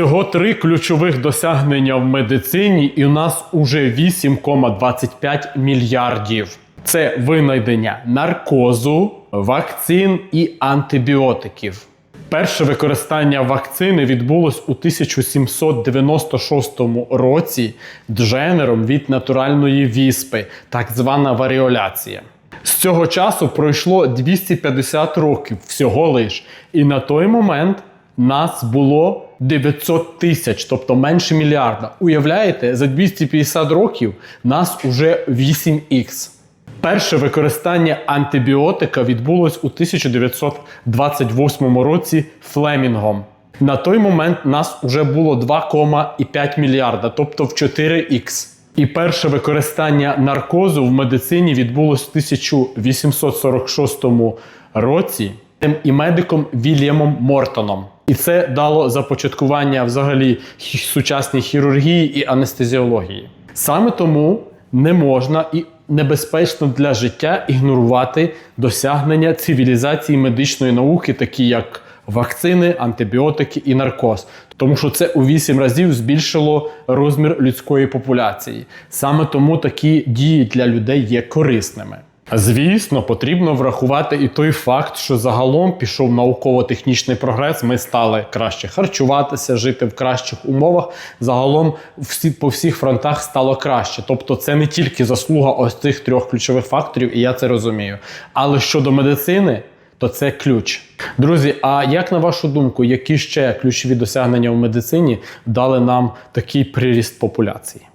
Всього три ключових досягнення в медицині, і у нас уже 8,25 мільярдів. Це винайдення наркозу, вакцин і антибіотиків. Перше використання вакцини відбулось у 1796 році дженером від натуральної віспи, так звана варіоляція. З цього часу пройшло 250 років всього лиш, і на той момент нас було 900 тисяч, тобто менше мільярда. Уявляєте, за 250 років нас уже 8х. Перше використання антибіотика відбулось у 1928 році Флемінгом. На той момент нас вже було 2,5 мільярда, тобто в 4х. І перше використання наркозу в медицині відбулось в 1846 році тим і медиком Вільямом Мортоном. І це дало започаткування взагалі сучасній хірургії і анестезіології. Саме тому не можна і небезпечно для життя ігнорувати досягнення цивілізації медичної науки, такі як вакцини, антибіотики і наркоз, тому що це у 8 разів збільшило розмір людської популяції. Саме тому такі дії для людей є корисними. Звісно, потрібно врахувати і той факт, що загалом пішов науково-технічний прогрес. Ми стали краще харчуватися, жити в кращих умовах. Загалом всі по всіх фронтах стало краще. Тобто, це не тільки заслуга ось цих трьох ключових факторів, і я це розумію. Але щодо медицини, то це ключ. Друзі, а як на вашу думку, які ще ключові досягнення в медицині дали нам такий приріст популяції?